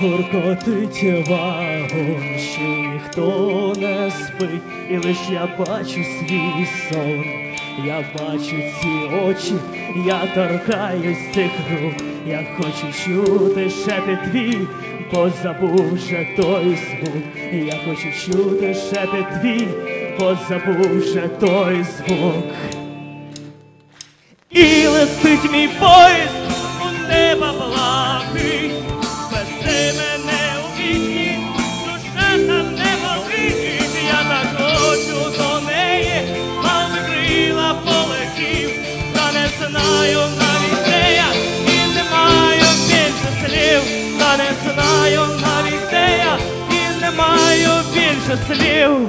гуркотить вагон, ще ніхто не спить, і лиш я бачу свій сон, я бачу ці очі, я торкаюсь цих рук, я хочу чути шепіт твій, бо забув той звук, я хочу чути шепіт твій, бо забув той звук. І летить мій поїзд у неба везе мене у вічні, душа не болить, я так до неї, мав би крила полетів, та не знаю навіть де і не маю більше слів, та не знаю навіть де я, не маю більше слів.